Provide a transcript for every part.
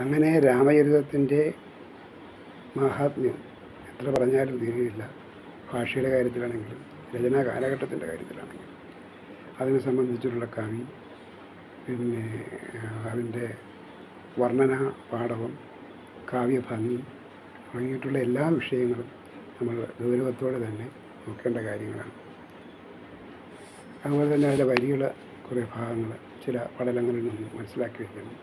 അങ്ങനെ രാമചരിതത്തിന്റെ മഹാത്മ്യം എത്ര പറഞ്ഞാലും തീരുകയില്ല. ഭാഷയുടെ കാര്യത്തിലാണെങ്കിലും രചനാ കാലഘട്ടത്തിന്റെ കാര്യത്തിലാണെങ്കിലും. അതിനെ സംബന്ധിച്ചിട്ടുള്ള കവി പിന്നെ അതിന്റെ വർണന പാഠവും കാവ്യഭംഗി തുടങ്ങിയിട്ടുള്ള എല്ലാ വിഷയങ്ങളും നമ്മൾ ഗൗരവത്തോടെ തന്നെ നോക്കേണ്ട കാര്യങ്ങളാണ്. അതുപോലെ തന്നെ അതിന്റെ വരികൾ കുറേ ഭാഗങ്ങൾ ചില പഠനങ്ങളിൽ നിന്നും മനസ്സിലാക്കി വയ്ക്കണം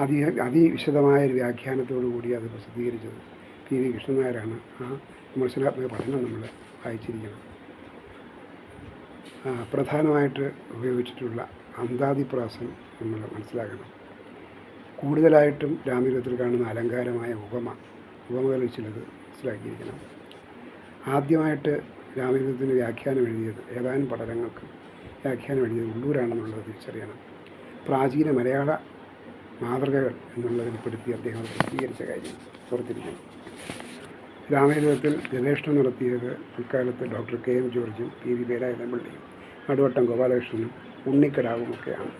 അതി അതിവിശദമായ ഒരു വ്യാഖ്യാനത്തോടു കൂടി അത് പ്രസിദ്ധീകരിച്ചത് പി വി കൃഷ്ണനായരാണ് ആ വിമർശനാത്മക പഠനം നമ്മൾ വായിച്ചിരിക്കണം. പ്രധാനമായിട്ട് ഉപയോഗിച്ചിട്ടുള്ള അന്താതിപ്രാസം നമ്മൾ മനസ്സിലാക്കണം. കൂടുതലായിട്ടും രാമീരത്തിൽ കാണുന്ന അലങ്കാരമായ ഉപമ ഉപമകളിൽ ചിലത് മനസ്സിലാക്കിയിരിക്കണം. ആദ്യമായിട്ട് രാമീരത്തിന് വ്യാഖ്യാനം എഴുതിയത് ഏതാനും പഠനങ്ങൾക്ക് വ്യാഖ്യാനം എഴുതിയത് ഉള്ളൂരാണെന്നുള്ളത് തിരിച്ചറിയണം. പ്രാചീന മലയാള മാതൃകകൾ എന്നുള്ളതിൽപ്പെടുത്തി അദ്ദേഹം പ്രസിദ്ധീകരിച്ച കാര്യം ഓർത്തിരിക്കുന്നു. രാമചരിതത്തിൽ ഗവേഷണം നടത്തിയത് പിൽക്കാലത്ത് ഡോക്ടർ കെ എം ജോർജും പി വി വേലായുധപിള്ളയും നടുവട്ടം ഗോപാലകൃഷ്ണനും ഉണ്ണിക്കടാവുമൊക്കെയാണ്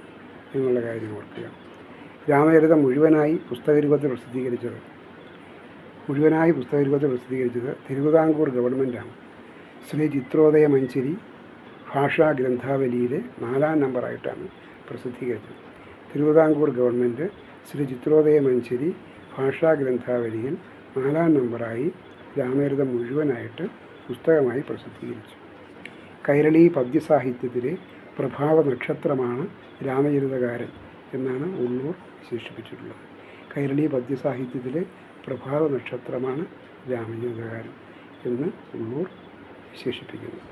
എന്നുള്ള കാര്യം ഓർക്കുക. രാമചരിതം മുഴുവനായി പുസ്തകരൂപത്തിൽ പ്രസിദ്ധീകരിച്ചത് മുഴുവനായി പുസ്തകരൂപത്തിൽ പ്രസിദ്ധീകരിച്ചത് തിരുവിതാംകൂർ ഗവൺമെന്റാണ് ശ്രീ ചിത്രോദയ മഞ്ചരി ഭാഷാ ഗ്രന്ഥാവലിയിലെ നാലാം നമ്പറായിട്ടാണ് പ്രസിദ്ധീകരിച്ചത്. തിരുവിതാംകൂർ ഗവൺമെന്റ് ശ്രീ ചിത്രോദയ മഞ്ചേരി ഭാഷാ ഗ്രന്ഥാവലിയിൽ നാലാം നമ്പറായി രാമേരുതം മുഴുവനായിട്ട് പുസ്തകമായി പ്രസിദ്ധീകരിച്ചു. കൈരളി പദ്യസാഹിത്യത്തിലെ പ്രഭാവ നക്ഷത്രമാണ് രാമചരിതകാരൻ എന്നാണ് ഉള്ളൂർ വിശേഷിപ്പിച്ചിട്ടുള്ളത്. കൈരളി പദ്യസാഹിത്യത്തിലെ പ്രഭാവ നക്ഷത്രമാണ് രാമചരിതകാരൻ എന്ന് ഉള്ളൂർ വിശേഷിപ്പിക്കുന്നു.